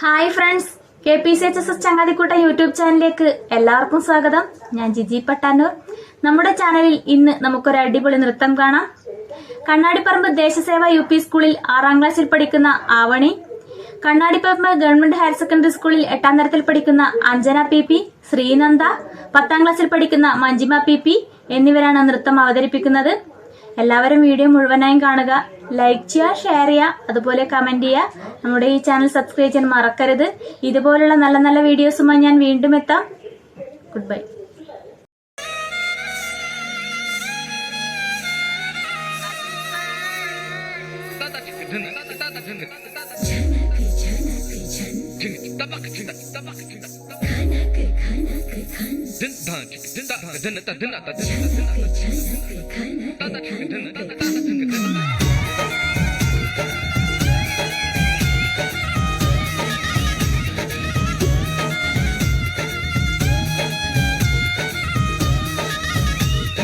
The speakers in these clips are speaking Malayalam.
Hi friends K P C H S S ചങ്ങാതിക്കൂട്ട YouTube ചാനലിലേക്ക് എല്ലാവർക്കും സ്വാഗതം. ഞാൻ ജിജി പട്ടാനൂർ. നമ്മുടെ ചാനലിൽ ഇന്ന് നമുക്കൊരു അടിപൊളി നൃത്തം കാണാം. കണ്ണാടിപ്പറമ്പ് ദേശസേവ യു പി സ്കൂളിൽ ആറാം ക്ലാസ്സിൽ പഠിക്കുന്ന Avani Kannadiparamba government higher secondary സ്കൂളിൽ എട്ടാം തരത്തിൽ പഠിക്കുന്ന അഞ്ജന പി പി ശ്രീനന്ദ പത്താം ക്ലാസ്സിൽ പഠിക്കുന്ന മഞ്ജിമ പി പി എന്നിവരാണ് നൃത്തം അവതരിപ്പിക്കുന്നത്. എല്ലാവരും വീഡിയോ മുഴുവനായും കാണുക. ലൈക്ക് ചെയ്യുക ഷെയർ ചെയ്യുക അതുപോലെ കമന്റ് ചെയ്യുക നമ്മുടെ ഈ ചാനൽ സബ്സ്ക്രൈബ് ചെയ്യാൻ മറക്കരുത് ഇതുപോലുള്ള നല്ല നല്ല വീഡിയോസുമായി ഞാൻ വീണ്ടും എത്താം ഗുഡ് ബൈ.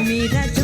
你的。